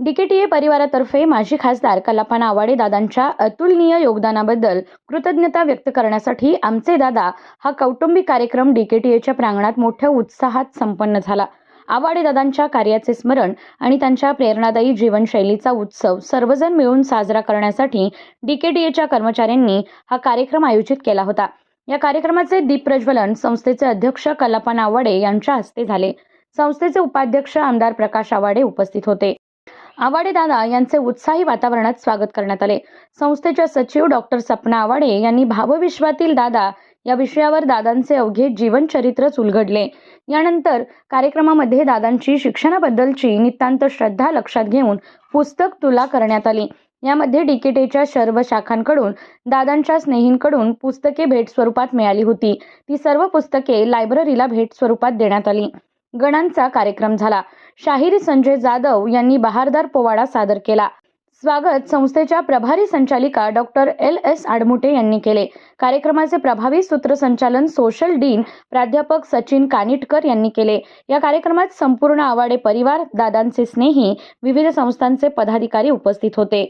डीकेटीए परिवारातर्फे माजी खासदार कलापाना आवाडे दादांच्या अतुलनीय योगदानाबद्दल कृतज्ञता व्यक्त करण्यासाठी आमचे दादा हा कौटुंबिक कार्यक्रम डीकेटीएच्या प्रांगणात मोठ्या उत्साहात संपन्न झाला. आवाडे दादांच्या कार्याचे स्मरण आणि त्यांच्या प्रेरणादायी जीवनशैलीचा उत्सव सर्वजण मिळून साजरा करण्यासाठी डीकेटीएच्या कर्मचाऱ्यांनी हा कार्यक्रम आयोजित केला होता. या कार्यक्रमाचे दीप प्रज्वलन संस्थेचे अध्यक्ष कलापान आवाडे यांच्या हस्ते झाले. संस्थेचे उपाध्यक्ष आमदार प्रकाश आवाडे उपस्थित होते. आवाडे दादा यांचे उत्साही वातावरणात स्वागत करण्यात आले. संस्थेच्या सचिव डॉक्टर सपना आवाडे यांनी भावविश्वातील दादा या विषयावर दादांचे अवघे जीवनचरित्रच उलगडले. यानंतर कार्यक्रमामध्ये दादांची शिक्षणाबद्दलची नितांत श्रद्धा लक्षात घेऊन पुस्तक तुला करण्यात आली. यामध्ये डीकेटीच्या सर्व शाखांकडून दादांच्या स्नेहींकडून पुस्तके भेट स्वरूपात मिळाली होती. ती सर्व पुस्तके लायब्ररीला भेट स्वरूपात देण्यात आली. गणांचा कार्यक्रम झाला. शाहीर संजय जाधव यांनी बहारदार पोवाडा सादर केला. स्वागत संस्थेच्या प्रभारी संचालिका डॉक्टर एल. एस. आडमुटे यांनी केले. कार्यक्रमाचे प्रभावी सूत्रसंचालन सोशल डीन प्राध्यापक सचिन कानिटकर यांनी केले. या कार्यक्रमात संपूर्ण आवाडे परिवार दादांचे स्नेही विविध संस्थांचे पदाधिकारी उपस्थित होते.